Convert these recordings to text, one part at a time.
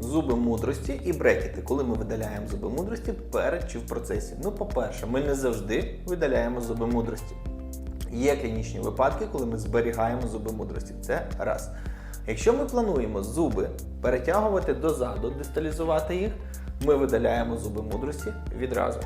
зуби мудрості і брекети, коли ми видаляємо зуби мудрості перед чи в процесі. Ну, по-перше, ми не завжди видаляємо зуби мудрості. Є клінічні випадки, коли ми зберігаємо зуби мудрості. Це раз. Якщо ми плануємо зуби перетягувати дозаду, дисталізувати їх, ми видаляємо зуби мудрості відразу.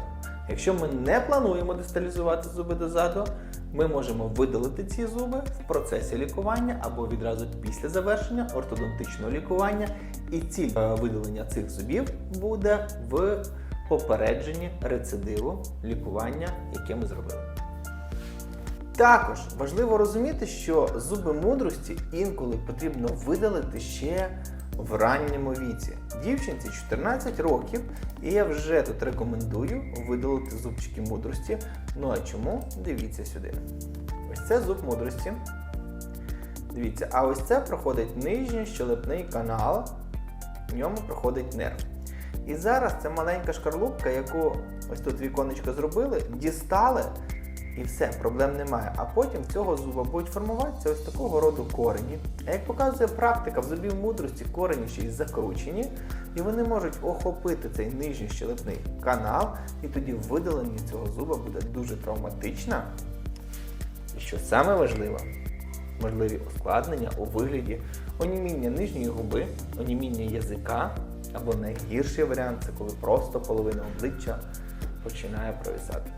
Якщо ми не плануємо дисталізувати зуби дозаду, ми можемо видалити ці зуби в процесі лікування або відразу після завершення ортодонтичного лікування. І ціль е, видалення цих зубів буде в попередженні рецидиву лікування, яке ми зробили. Також важливо розуміти, що зуби мудрості інколи потрібно видалити ще в ранньому віці. Дівчинці 14 років, і я вже тут рекомендую видалити зубчики мудрості. Ну а чому? Дивіться сюди. Ось це зуб мудрості. Дивіться, а ось це проходить нижній щелепний канал, в ньому проходить нерв. І зараз це маленька шкарлупка, яку ось тут віконечко зробили, дістали, і все, проблем немає. А потім цього зуба будуть формуватися ось такого роду корені. А як показує практика, в зубів мудрості корені ще й закручені, і вони можуть охопити цей нижній щелепний канал, і тоді видалення цього зуба буде дуже травматично. І що саме важливо, можливі ускладнення у вигляді оніміння нижньої губи, оніміння язика, або найгірший варіант це коли просто половина обличчя починає провисати.